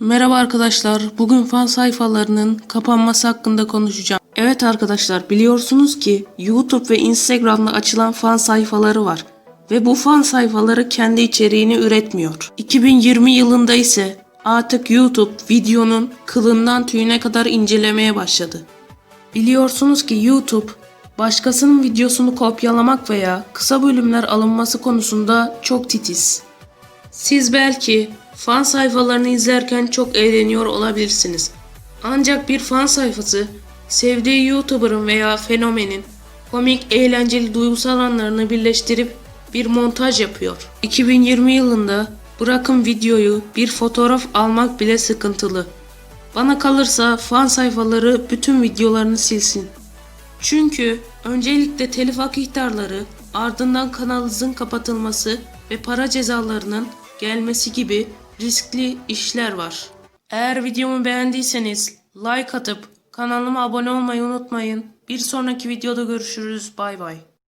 Merhaba arkadaşlar. Bugün fan sayfalarının kapanması hakkında konuşacağım. Evet arkadaşlar biliyorsunuz ki YouTube ve Instagram'da açılan fan sayfaları var. Ve bu fan sayfaları kendi içeriğini üretmiyor. 2020 yılında ise artık YouTube videonun kılından tüyüne kadar incelemeye başladı. Biliyorsunuz ki YouTube başkasının videosunu kopyalamak veya kısa bölümler alınması konusunda çok titiz. Siz belki fan sayfalarını izlerken çok eğleniyor olabilirsiniz. Ancak bir fan sayfası sevdiği YouTuber'ın veya fenomenin komik, eğlenceli, duygusal anlarını birleştirip bir montaj yapıyor. 2020 yılında bırakın videoyu bir fotoğraf almak bile sıkıntılı. Bana kalırsa fan sayfaları bütün videolarını silsin. Çünkü öncelikle telif hak ihtarları, ardından kanalınızın kapatılması ve para cezalarının gelmesi gibi riskli işler var. Eğer videomu beğendiyseniz like atıp kanalıma abone olmayı unutmayın. Bir sonraki videoda görüşürüz. Bay bay.